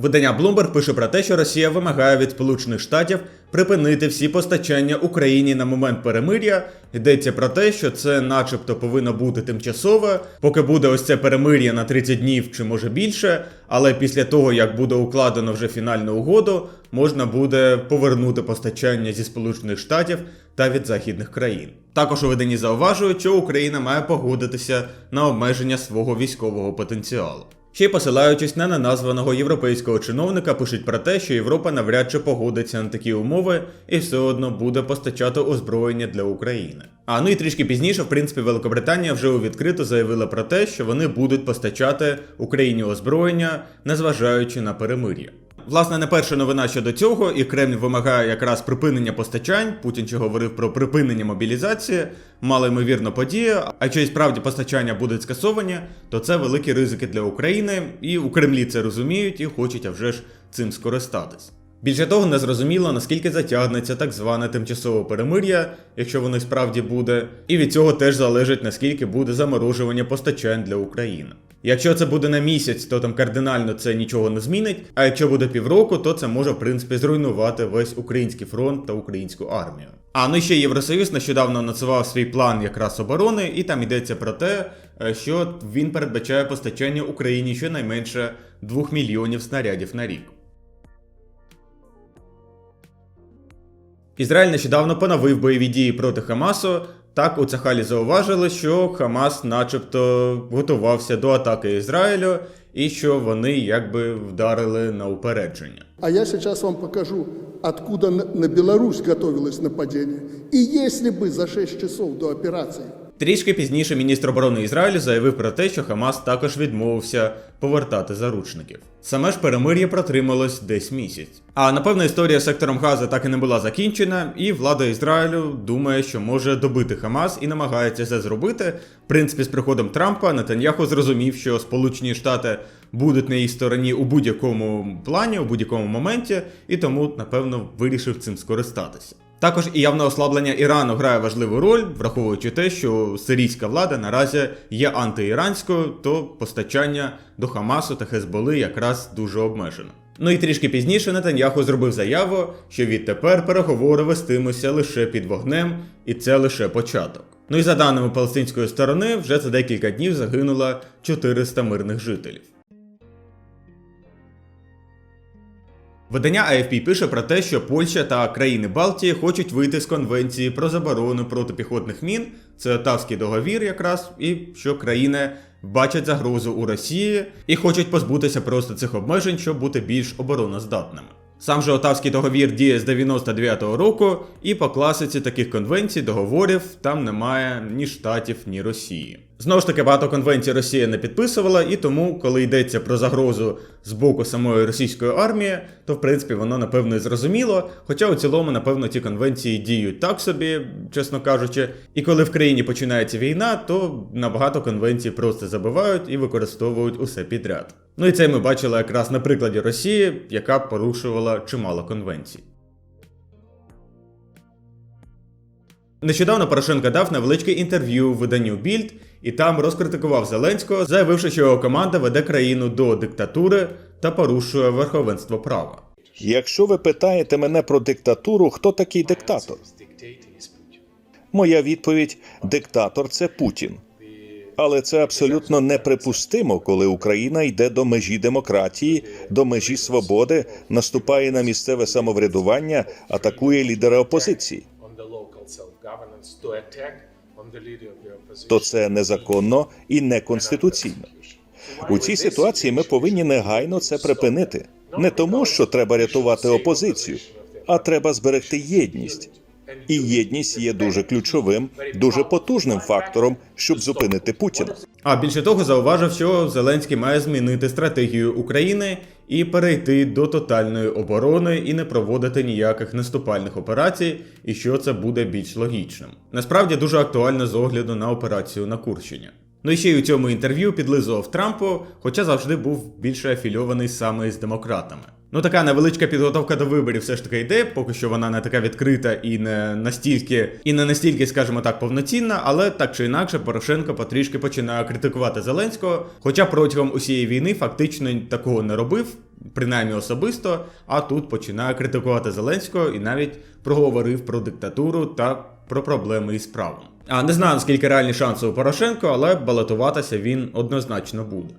Видання Bloomberg пише про те, що Росія вимагає від Сполучених Штатів припинити всі постачання Україні на момент перемир'я. Йдеться про те, що це, начебто, повинно бути тимчасове, поки буде ось це перемир'я на 30 днів чи може більше. Але після того, як буде укладено вже фінальну угоду, можна буде повернути постачання зі Сполучених Штатів та від західних країн. Також у виданні зауважують, що Україна має погодитися на обмеження свого військового потенціалу. Ще посилаючись на неназваного європейського чиновника, пишуть про те, що Європа навряд чи погодиться на такі умови і все одно буде постачати озброєння для України. А ну і трішки пізніше, в принципі, Великобританія вже у відкрито заявила про те, що вони будуть постачати Україні озброєння, незважаючи на перемир'я. Власне, не перша новина щодо цього, і Кремль вимагає якраз припинення постачань. Путін ще говорив про припинення мобілізації, мало ймовірно подія. А якщо і справді постачання будуть скасовані, то це великі ризики для України, і у Кремлі це розуміють і хочуть а вже ж цим скористатись. Більше того, не зрозуміло, наскільки затягнеться так зване тимчасове перемир'я, якщо воно справді буде, і від цього теж залежить наскільки буде заморожування постачань для України. Якщо це буде на місяць, то там кардинально це нічого не змінить. А якщо буде півроку, то це може в принципі зруйнувати весь український фронт та українську армію. А ну і ще Євросоюз нещодавно анонсував свій план якраз оборони, і там йдеться про те, е, що він передбачає постачання Україні щонайменше 2 мільйонів снарядів на рік. Ізраїль нещодавно поновив бойові дії проти Хамасу. Так у Цахалі зауважили, що Хамас, начебто, готувався до атаки Ізраїлю, і що вони якби вдарили на упередження. А я сейчас вам покажу, откуда на Білорусь Беларусь готовилось нападение. і если бы за 6 часов до операции Трішки пізніше міністр оборони Ізраїлю заявив про те, що Хамас також відмовився повертати заручників. Саме ж перемир'я протрималось десь місяць. А напевно історія з сектором Газа так і не була закінчена, і влада Ізраїлю думає, що може добити Хамас і намагається це зробити. В принципі, з приходом Трампа Нетаньяху зрозумів, що Сполучені Штати будуть на її стороні у будь-якому плані, у будь-якому моменті, і тому, напевно, вирішив цим скористатися. Також і явне ослаблення Ірану грає важливу роль, враховуючи те, що сирійська влада наразі є антиіранською, то постачання до Хамасу та Хезболи якраз дуже обмежено. Ну і трішки пізніше Нетаньяху зробив заяву, що відтепер переговори вестимуться лише під вогнем, і це лише початок. Ну і за даними палестинської сторони, вже за декілька днів загинуло 400 мирних жителів. Видання AFP пише про те, що Польща та країни Балтії хочуть вийти з конвенції про заборону протипіхотних мін, це Отавський договір, якраз, і що країни бачать загрозу у Росії і хочуть позбутися просто цих обмежень, щоб бути більш обороноздатними. Сам же Отавський договір діє з 99-го року, і по класиці таких конвенцій, договорів там немає ні штатів, ні Росії. Знову ж таки, багато конвенцій Росія не підписувала, і тому, коли йдеться про загрозу з боку самої російської армії, то в принципі воно напевно і зрозуміло. Хоча у цілому, напевно, ті конвенції діють так собі, чесно кажучи. І коли в країні починається війна, то набагато конвенцій просто забивають і використовують усе підряд. Ну і це ми бачили якраз на прикладі Росії, яка порушувала чимало конвенцій. Нещодавно Порошенко дав невеличке інтерв'ю виданню Більд і там розкритикував Зеленського, заявивши, що його команда веде країну до диктатури та порушує верховенство права. Якщо ви питаєте мене про диктатуру, хто такий диктатор? Моя відповідь: диктатор це Путін. Але це абсолютно неприпустимо, коли Україна йде до межі демократії, до межі свободи, наступає на місцеве самоврядування, атакує лідера опозиції. То це незаконно і неконституційно. У цій ситуації ми повинні негайно це припинити. Не тому, що треба рятувати опозицію, а треба зберегти єдність. І єдність є дуже ключовим, дуже потужним фактором, щоб зупинити Путіна. А більше того, зауважив, що Зеленський має змінити стратегію України і перейти до тотальної оборони і не проводити ніяких наступальних операцій, і що це буде більш логічним. Насправді дуже актуально з огляду на операцію на Курщині. Ну і ще й у цьому інтерв'ю підлизував Трампу, хоча завжди був більше афільований саме з демократами. Ну, така невеличка підготовка до виборів все ж таки йде, поки що вона не така відкрита і не настільки, і не настільки, скажімо так, повноцінна, але так чи інакше Порошенко потрішки починає критикувати Зеленського, хоча протягом усієї війни фактично такого не робив, принаймні особисто, а тут починає критикувати Зеленського і навіть проговорив про диктатуру та про проблеми із правом. А не знаю, наскільки реальні шанси у Порошенко, але балотуватися він однозначно буде.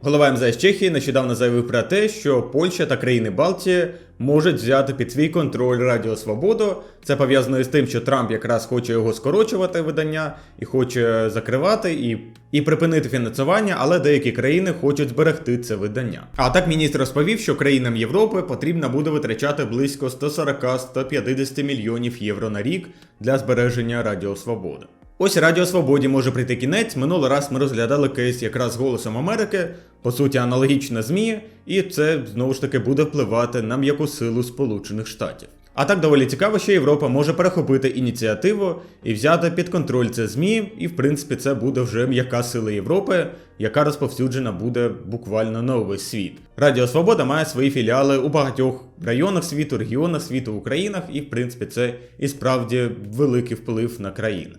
Голова МЗС Чехії нещодавно заявив про те, що Польща та країни Балтії можуть взяти під свій контроль Радіо Свободу. Це пов'язано з тим, що Трамп якраз хоче його скорочувати видання і хоче закривати і, і припинити фінансування, але деякі країни хочуть зберегти це видання. А так міністр розповів, що країнам Європи потрібно буде витрачати близько 140-150 мільйонів євро на рік для збереження Радіо Свобода. Ось Радіо Свободі може прийти кінець. Минулий раз ми розглядали кейс якраз голосом Америки, по суті, аналогічна ЗМІ, і це знову ж таки буде впливати на м'яку силу Сполучених Штатів. А так доволі цікаво, що Європа може перехопити ініціативу і взяти під контроль це ЗМІ, і в принципі це буде вже м'яка сила Європи, яка розповсюджена буде буквально на увесь світ. Радіо Свобода має свої філіали у багатьох районах світу, регіонах світу, Українах, і в принципі це і справді великий вплив на країни.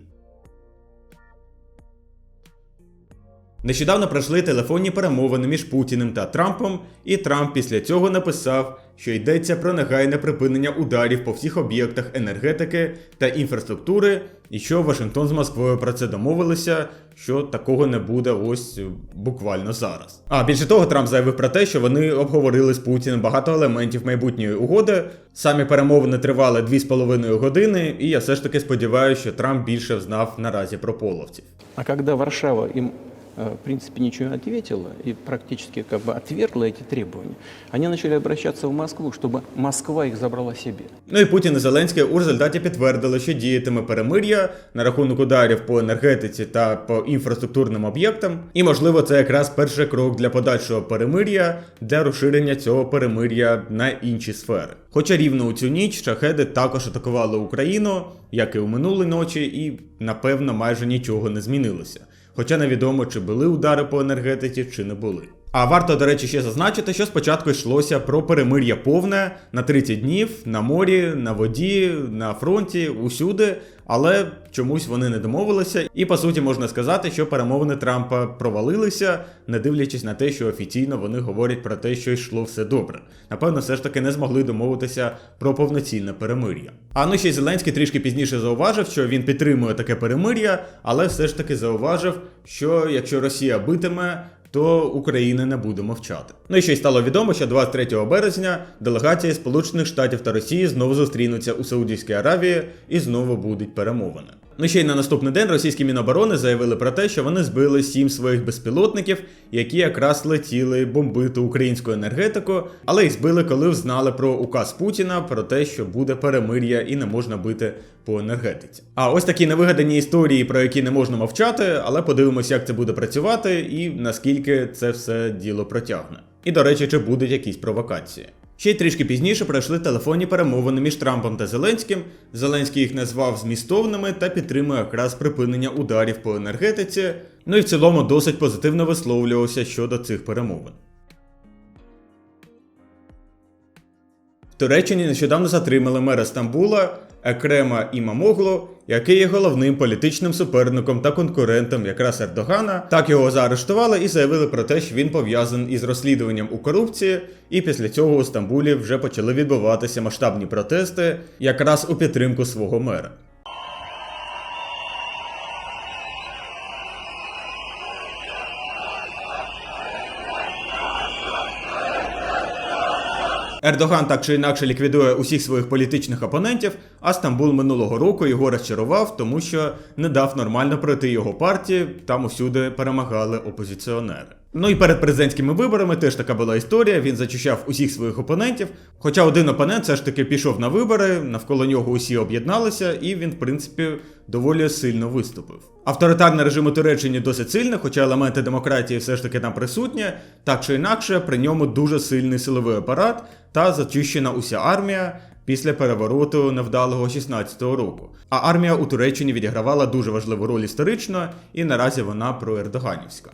Нещодавно пройшли телефонні перемовини між Путіним та Трампом, і Трамп після цього написав, що йдеться про негайне припинення ударів по всіх об'єктах енергетики та інфраструктури, і що Вашингтон з Москвою про це домовилися, що такого не буде ось е, буквально зараз. А більше того, Трамп заявив про те, що вони обговорили з Путіним багато елементів майбутньої угоди. Самі перемовини тривали 2,5 години, і я все ж таки сподіваюся, що Трамп більше знав наразі про половців. А когда Варшава э, в принципе, ничего не ответила и практически как бы отвергла эти требования, они начали обращаться в Москву, чтобы Москва их забрала себе. Ну і Путін і Зеленський у результаті підтвердили, що діятиме перемир'я на рахунок ударів по енергетиці та по інфраструктурним об'єктам. І можливо, це якраз перший крок для подальшого перемир'я для розширення цього перемир'я на інші сфери. Хоча рівно у цю ніч шахеди також атакували Україну, як і у минулі ночі, і напевно майже нічого не змінилося. Хоча невідомо, чи були удари по енергетиці, чи не були. А варто, до речі, ще зазначити, що спочатку йшлося про перемир'я повне на 30 днів на морі, на воді, на фронті, усюди, але чомусь вони не домовилися. І по суті можна сказати, що перемовини Трампа провалилися, не дивлячись на те, що офіційно вони говорять про те, що йшло все добре. Напевно, все ж таки не змогли домовитися про повноцінне перемир'я. А ну ще й Зеленський трішки пізніше зауважив, що він підтримує таке перемир'я, але все ж таки зауважив, що якщо Росія битиме, то Україна не буде мовчати. Ну і ще й стало відомо, що 23 березня делегації Сполучених Штатів та Росії знову зустрінуться у Саудівській Аравії і знову будуть перемовини. Ну ще й на наступний день російські міноборони заявили про те, що вони збили сім своїх безпілотників, які якраз летіли бомбити українську енергетику, але їх збили, коли знали про указ Путіна про те, що буде перемир'я і не можна бити по енергетиці. А ось такі невигадані історії, про які не можна мовчати, але подивимося, як це буде працювати і наскільки це все діло протягне. І до речі, чи будуть якісь провокації. Ще й трішки пізніше пройшли телефонні перемовини між Трампом та Зеленським. Зеленський їх назвав змістовними та підтримує якраз припинення ударів по енергетиці. Ну і в цілому досить позитивно висловлювався щодо цих перемовин. Туреччині нещодавно затримали мера Стамбула Екрема Імамоглу, який є головним політичним суперником та конкурентом якраз Ердогана. Так його заарештували і заявили про те, що він пов'язаний із розслідуванням у корупції. І після цього у Стамбулі вже почали відбуватися масштабні протести якраз у підтримку свого мера. Ердоган так чи інакше ліквідує усіх своїх політичних опонентів, а Стамбул минулого року його розчарував, тому що не дав нормально пройти його партії, там усюди перемагали опозиціонери. Ну і перед президентськими виборами теж така була історія. Він зачищав усіх своїх опонентів. Хоча один опонент все ж таки пішов на вибори, навколо нього усі об'єдналися, і він, в принципі, доволі сильно виступив. Авторитарний режим у Туреччині досить сильний, хоча елементи демократії все ж таки там присутні, так чи інакше, при ньому дуже сильний силовий апарат та зачищена уся армія. після перевороту невдалого 16-го року. А армія у Туреччині відігравала дуже важливу роль історично, і наразі вона проердоганівська.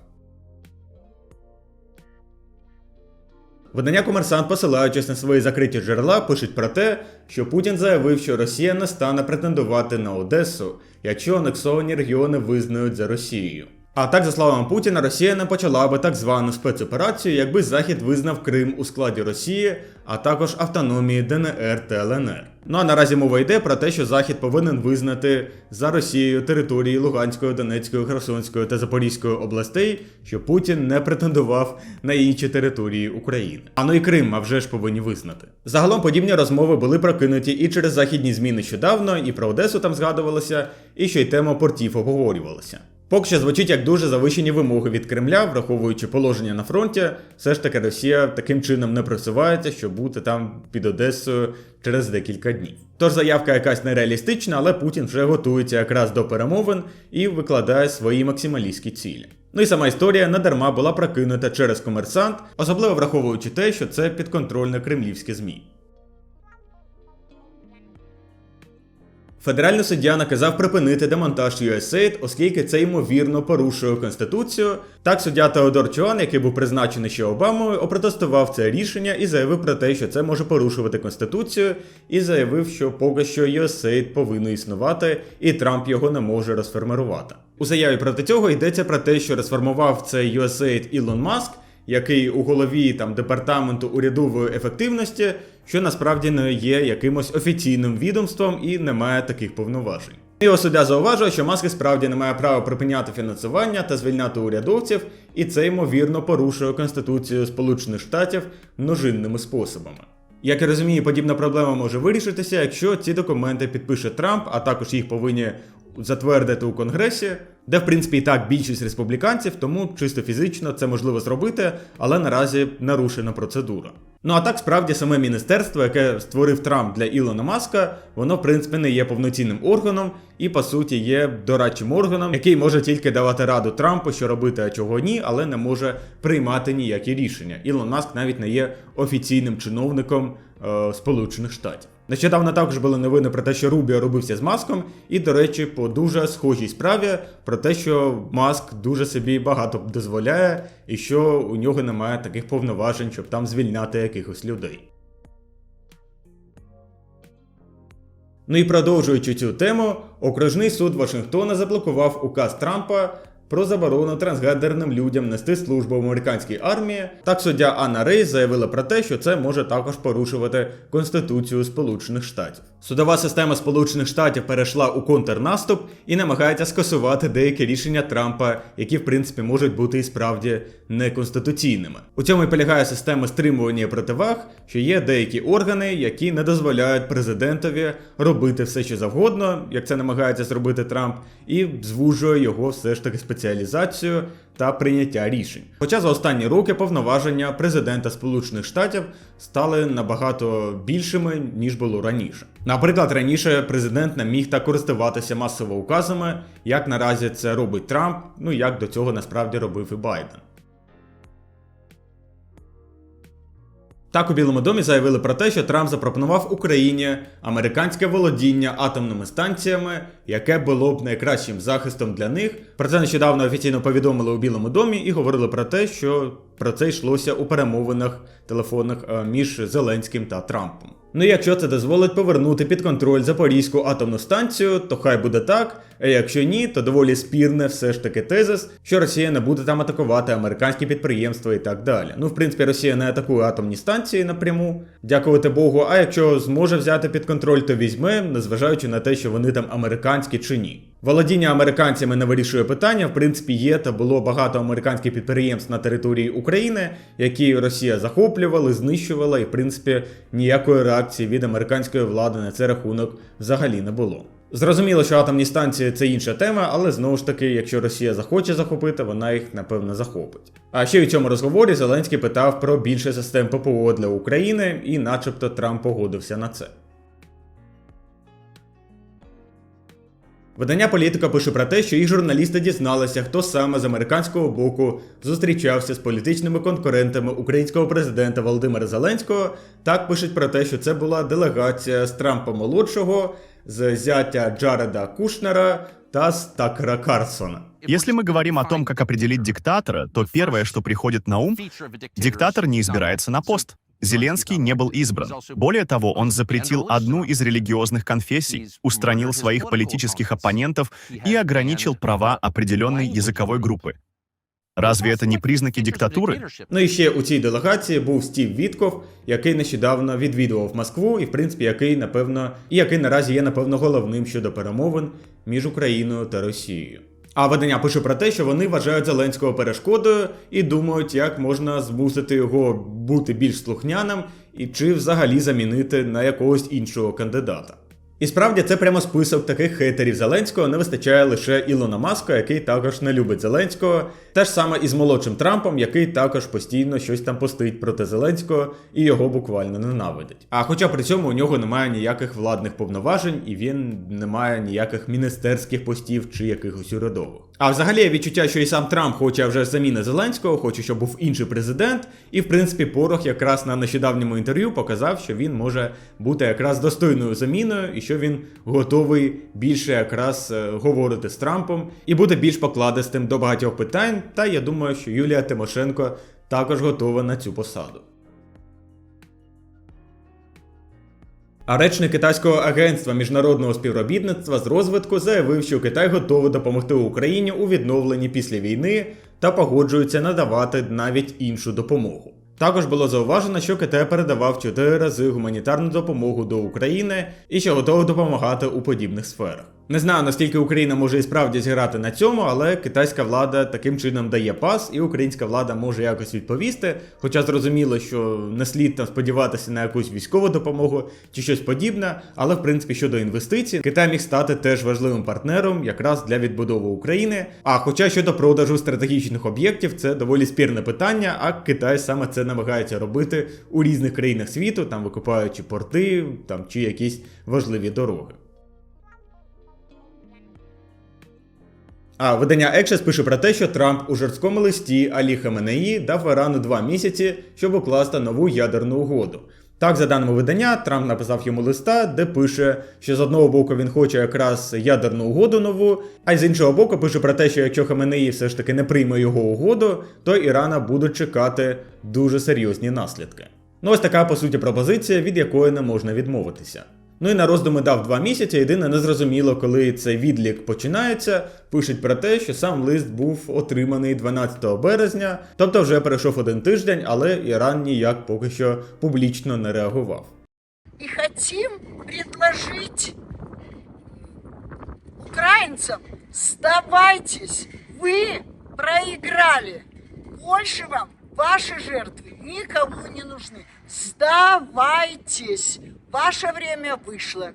Видання Комерсант, посилаючись на свої закриті джерела, пишуть про те, що Путін заявив, що Росія не стане претендувати на Одесу, якщо анексовані регіони визнають за Росією. А так, за словами Путіна, Росія не почала би так звану спецоперацію, якби Захід визнав Крим у складі Росії, а також автономії ДНР та ЛНР. Ну а наразі мова йде про те, що Захід повинен визнати за Росією території Луганської, Донецької, Херсонської та Запорізької областей, що Путін не претендував на інші території України. А ну і Крим, а вже ж повинні визнати. Загалом подібні розмови були прокинуті і через західні змі нещодавно, і про Одесу там згадувалося, і ще й тема портів обговорювалася. Поки що звучить як дуже завищені вимоги від Кремля, враховуючи положення на фронті, все ж таки Росія таким чином не просувається, щоб бути там під Одесою через декілька днів. Тож заявка якась нереалістична, але Путін вже готується якраз до перемовин і викладає свої максималістські цілі. Ну і сама історія надарма була прокинута через комерсант, особливо враховуючи те, що це підконтрольне кремлівське ЗМІ. Федеральний суддя наказав припинити демонтаж USAID, оскільки це ймовірно порушує конституцію. Так суддя Теодор Чуан, який був призначений ще Обамою, опротестував це рішення і заявив про те, що це може порушувати конституцію, і заявив, що поки що USAID повинно існувати, і Трамп його не може розформувати. У заяві проти цього йдеться про те, що розформував цей USAID Ілон Маск, який у голові там департаменту урядової ефективності, що насправді не є якимось офіційним відомством і не має таких повноважень. Його суддя зауважує, що Маск справді не має права припиняти фінансування та звільняти урядовців, і це ймовірно порушує Конституцію Сполучених Штатів множинними способами. Як я розумію, подібна проблема може вирішитися, якщо ці документи підпише Трамп, а також їх повинні затвердити у Конгресі, де в принципі і так більшість республіканців, тому чисто фізично це можливо зробити, але наразі нарушена процедура. Ну а так справді саме міністерство, яке створив Трамп для Ілона Маска, воно в принципі не є повноцінним органом і по суті є дорадчим органом, який може тільки давати раду Трампу, що робити, а чого ні, але не може приймати ніякі рішення. Ілон Маск навіть не є офіційним чиновником е, Сполучених Штатів. Нещодавно також були новини про те, що Рубіо робився з маском, і, до речі, по дуже схожій справі про те, що Маск дуже собі багато дозволяє, і що у нього немає таких повноважень, щоб там звільняти якихось людей. Ну і продовжуючи цю тему, окружний суд Вашингтона заблокував указ Трампа про заборону трансгендерним людям нести службу в американській армії. Так суддя Анна Рейс заявила про те, що це може також порушувати Конституцію Сполучених Штатів. Судова система Сполучених Штатів перейшла у контрнаступ і намагається скасувати деякі рішення Трампа, які в принципі можуть бути і справді неконституційними. У цьому і полягає система стримування противаг, що є деякі органи, які не дозволяють президентові робити все, що завгодно, як це намагається зробити Трамп, і звужує його все ж таки спеціалізацію та прийняття рішень. Хоча за останні роки повноваження президента Сполучених Штатів стали набагато більшими ніж було раніше. Наприклад, раніше президент не міг так користуватися масово указами, як наразі це робить Трамп, ну як до цього насправді робив і Байден. Так у Білому домі заявили про те, що Трамп запропонував Україні американське володіння атомними станціями, яке було б найкращим захистом для них. Про це нещодавно офіційно повідомили у Білому домі і говорили про те, що про це йшлося у перемовинах телефонних е, між Зеленським та Трампом. Ну якщо це дозволить повернути під контроль Запорізьку атомну станцію, то хай буде так. А якщо ні, то доволі спірне все ж таки тезис, що Росія не буде там атакувати американські підприємства і так далі. Ну, в принципі, Росія не атакує атомні станції напряму, дякувати Богу. А якщо зможе взяти під контроль, то візьме, незважаючи на те, що вони там американські чи ні. Володіння американцями не вирішує питання. В принципі, є та було багато американських підприємств на території України, які Росія захоплювала, знищувала, і в принципі ніякої реакції від американської влади на цей рахунок взагалі не було. Зрозуміло, що атомні станції це інша тема, але знову ж таки, якщо Росія захоче захопити, вона їх напевно захопить. А ще в цьому розговорі Зеленський питав про більше систем ППО для України, і, начебто, Трамп погодився на це. Видання політика пише про те, що їх журналісти дізналися, хто саме з американського боку зустрічався з політичними конкурентами українського президента Володимира Зеленського. Так пишуть про те, що це була делегація з Трампа молодшого, з зятя Джареда Кушнера та з Такера Карсона. Если мы говорим о том, как определить диктатора, то первое, что приходит на ум, диктатор не избирается на пост. Зеленский не был избран. Более того, он запретил одну из религиозных конфессий, устранил своих политических оппонентов и ограничил права определенной языковой группы. Разве это не признаки диктатуры? Ну і ще у цій делегації був Стів Вітков, який нещодавно відвідував Москву, і в принципі який напевно і який наразі є напевно головним щодо перемовин між Україною та Росією. А видання пише про те, що вони вважають Зеленського перешкодою і думають, як можна змусити його бути більш слухняним і чи взагалі замінити на якогось іншого кандидата. І справді це прямо список таких хейтерів Зеленського не вистачає лише Ілона Маска, який також не любить Зеленського. Те ж саме і з молодшим Трампом, який також постійно щось там постить проти Зеленського і його буквально ненавидить. А хоча при цьому у нього немає ніяких владних повноважень і він не має ніяких міністерських постів чи якихось урядових. А взагалі є відчуття, що і сам Трамп хоче вже заміни Зеленського, хоче, щоб був інший президент. І в принципі, Порох якраз на нещодавньому інтерв'ю показав, що він може бути якраз достойною заміною, і що він готовий більше якраз е, говорити з Трампом і бути більш покладистим до багатьох питань. Та я думаю, що Юлія Тимошенко також готова на цю посаду. А речник китайського агентства міжнародного співробітництва з розвитку заявив, що Китай готовий допомогти Україні у відновленні після війни та погоджується надавати навіть іншу допомогу. Також було зауважено, що Китай передавав 4 рази гуманітарну допомогу до України і що готовий допомагати у подібних сферах. Не знаю, наскільки Україна може і справді зіграти на цьому, але китайська влада таким чином дає пас, і українська влада може якось відповісти. Хоча зрозуміло, що не слід там сподіватися на якусь військову допомогу чи щось подібне. Але в принципі щодо інвестицій, Китай міг стати теж важливим партнером якраз для відбудови України. А хоча щодо продажу стратегічних об'єктів, це доволі спірне питання, а Китай саме це намагається робити у різних країнах світу, там викупаючи порти там чи якісь важливі дороги. А видання Екшес пише про те, що Трамп у жорсткому листі Алі Хаменеї дав Ірану два місяці, щоб укласти нову ядерну угоду. Так, за даними видання, Трамп написав йому листа, де пише, що з одного боку він хоче якраз ядерну угоду нову, а з іншого боку пише про те, що якщо Хаменеї все ж таки не прийме його угоду, то Ірана будуть чекати дуже серйозні наслідки. Ну ось така по суті пропозиція, від якої не можна відмовитися. Ну і на роздуми дав два місяці. Єдине незрозуміло, коли цей відлік починається. Пишуть про те, що сам лист був отриманий 12 березня, тобто вже пройшов один тиждень, але Іран ніяк поки що публічно не реагував. и хотим предложить украинцам, сдавайтесь, вы проиграли. Больше вам ваши жертвы никому не нужны. Сдавайтесь. Ваше время вышло.